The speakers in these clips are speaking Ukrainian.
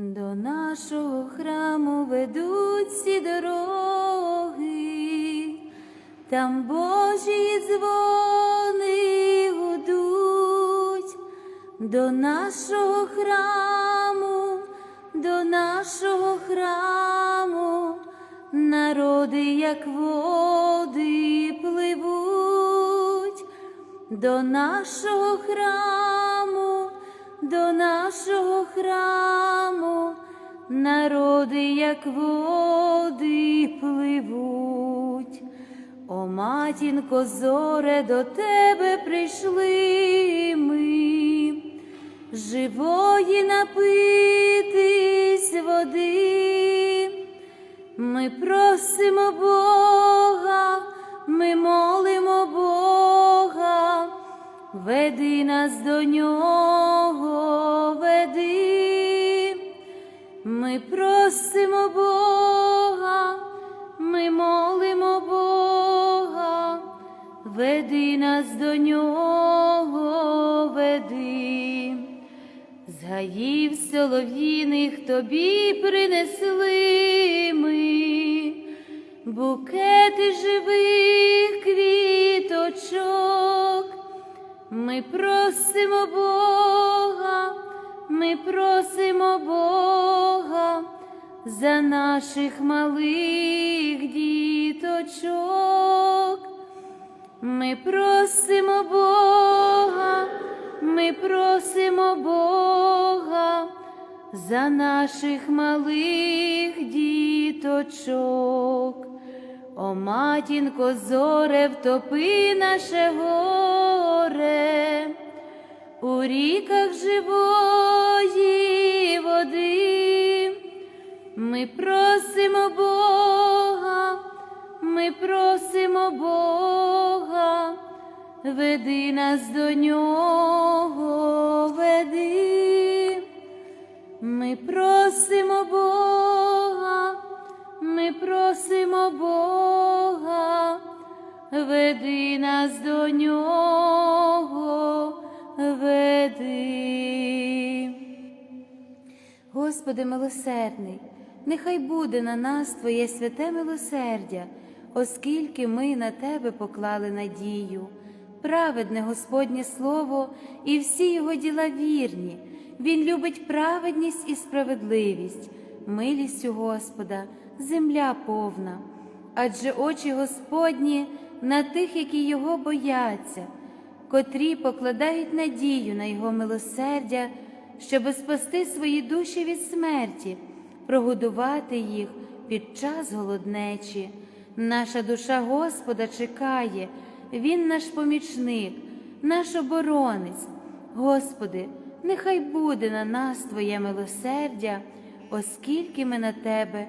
До нашого храму ведуть всі дороги, там Божі дзвони гудуть, до нашого храму, до нашого храму, народи, як води пливуть, до нашого храму, до нашого храму, народи, як води пливуть. О, матінко, зоре, до тебе прийшли ми, живої напитись води. Ми просимо Бога, ми молимо Бога, веди нас до нього, веди. Ми просимо Бога, ми молимо Бога, веди нас до нього, веди. З гаїв солов'їних тобі принесли ми букети живих квіточок. Ми просимо Бога, ми просимо Бога за наших малих діточок. Ми просимо Бога, ми просимо Бога за наших малих діточок. О, матінко, зоре, втопи наше горе у ріках живої води. Ми просимо Бога, ми просимо Бога, веди нас до нього, веди. Ми просимо Бога, ми просимо Бога, веди нас до нього, веди. Господи милосердний, нехай буде на нас Твоє святе милосердя, оскільки ми на Тебе поклали надію. Праведне Господнє Слово і всі його діла вірні. Він любить праведність і справедливість, милістю Господа, земля повна. Адже очі Господні на тих, які його бояться, котрі покладають надію на Його милосердя, щоби спасти свої душі від смерті, прогодувати їх під час голоднечі. Наша душа Господа чекає, Він наш помічник, наш оборонець. Господи, нехай буде на нас Твоє милосердя, оскільки ми на Тебе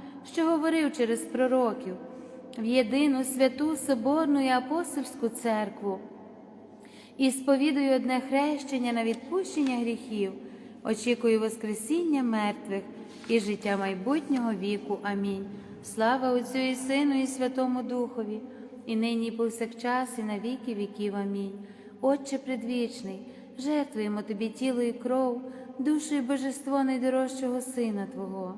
що говорив через пророків, в єдину святу Соборну і апостольську церкву і сповідую одне хрещення на відпущення гріхів, очікую Воскресіння мертвих і життя майбутнього віку. Амінь. Слава Отцю і Сину, і Святому Духові, і нині, і повсякчас, і на віки віків. Амінь. Отче предвічний, жертвуємо Тобі тіло і кров, душу і божество найдорожчого Сина Твого,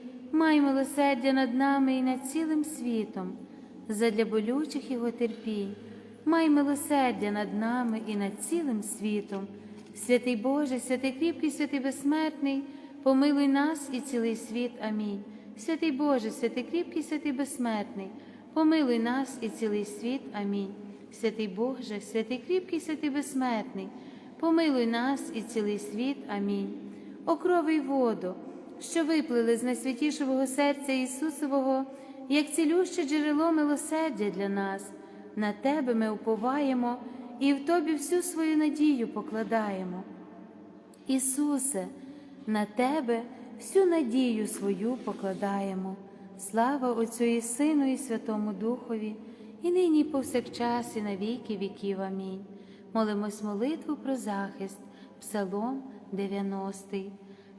май милосердя над нами і над цілим світом, задля болючих його терпінь, май милосердя над нами і над цілим світом. Святий Боже, святий кріпкий, святий безсмертний, помилуй нас і цілий світ. Амінь. Святий Боже, святий кріпкий, святий безсмертний, помилуй нас і цілий світ. Амінь. Святий Боже, святий кріпкий, святий безсмертний, помилуй нас і цілий світ. Амінь. О крови воду що виплили з найсвятішого серця Ісусового, як цілюще джерело милосердя для нас. На Тебе ми уповаємо і в Тобі всю свою надію покладаємо. Ісусе, на Тебе всю надію свою покладаємо. Слава Отцю і Сину, і Святому Духові, і нині, повсякчас, і на віки віків. Амінь. Молимось молитву про захист, Псалом 90.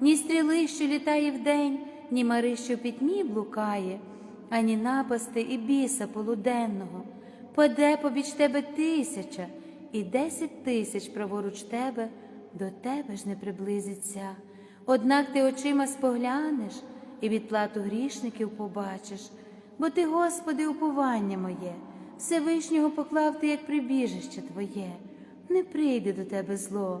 ні стріли, що літає вдень, ні мари, що пітьмі блукає, ані напасти і біса полуденного. Паде побіч тебе тисяча, і десять тисяч праворуч тебе до тебе ж не приблизиться. Однак ти очима споглянеш і відплату грішників побачиш, бо ти, Господи, уповання моє, Всевишнього поклав ти, як прибіжище Твоє, не прийде до тебе зло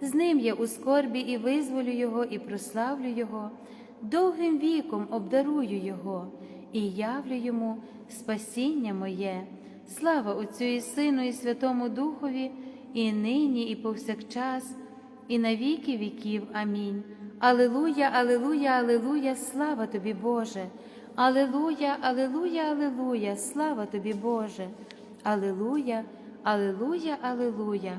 з ним я у скорбі і визволю Його, і прославлю Його, довгим віком обдарую Його і явлю йому спасіння моє, слава Отцю і Сину, і Святому Духові, і нині, і повсякчас, і на віки віків. Амінь. Алилуя, Алилуя, Алилуя, слава тобі, Боже. Алилуя, Алилуя, Алилуя, слава тобі, Боже. Алилуя, Алилуя, Алилуя.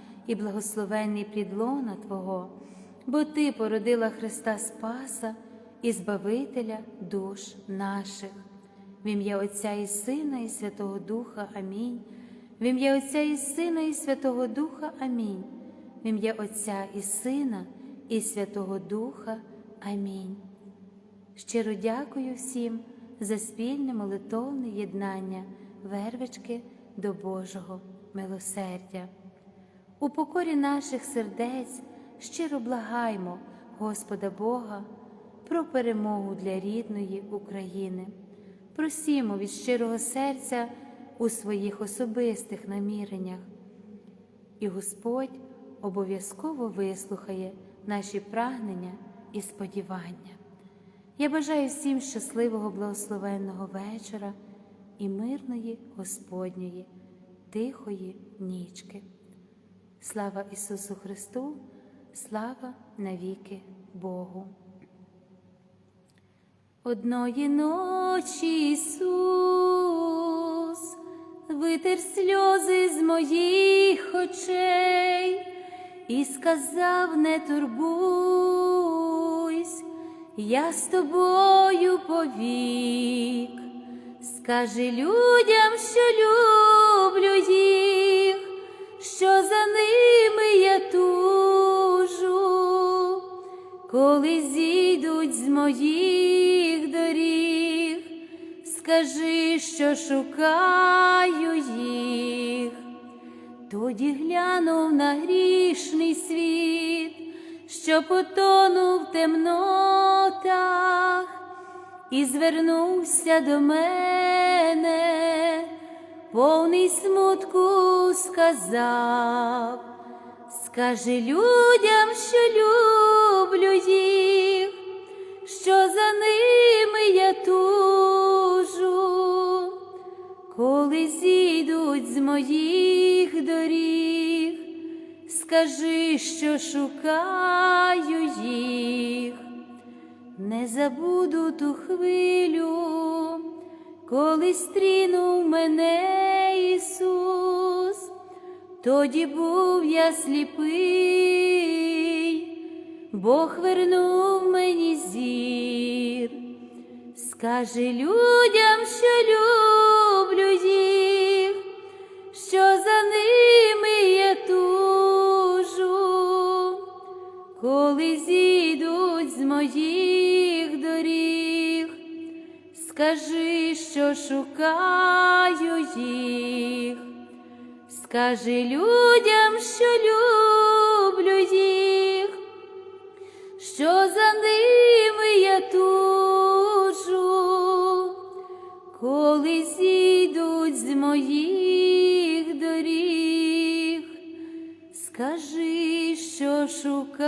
і благословенний плідлона Твого, бо Ти породила Христа Спаса і Збавителя душ наших. В ім'я Отця і Сина, і Святого Духа Амінь. В ім'я Отця і Сина, і Святого Духа Амінь. В ім'я Отця і Сина, і Святого Духа Амінь. Щиро дякую всім за спільне молитовне єднання вервички до Божого милосердя. У покорі наших сердець щиро благаймо Господа Бога про перемогу для рідної України. Просімо від щирого серця у своїх особистих наміреннях, і Господь обов'язково вислухає наші прагнення і сподівання. Я бажаю всім щасливого благословенного вечора і мирної Господньої, тихої нічки. Слава Ісусу Христу, слава навіки Богу. Одної ночі Ісус витер сльози з моїх очей і сказав, не турбуйсь, я з тобою повік, скажи людям, що люблю їх, що за ними я тужу, коли зійдуть з моїх доріг, скажи, що шукаю їх. Тоді глянув на грішний світ, що потонув в темнотах, і звернувся до мене, повний смутку сказав, скажи людям, що люблю їх, що за ними я тужу, коли зійдуть з моїх доріг, скажи, що шукаю їх, не забуду ту хвилю, коли стрінув мене Ісус, тоді був я сліпий, Бог вернув мені зір. Скажи людям, що люблю їх, що за ними я тужу, коли зійдуть з моїх доріг, скажи, що шукаю їх, скажи людям, що люблю їх. Що за ними я тужу, коли зійдуть з моїх доріг, скажи, що шукаю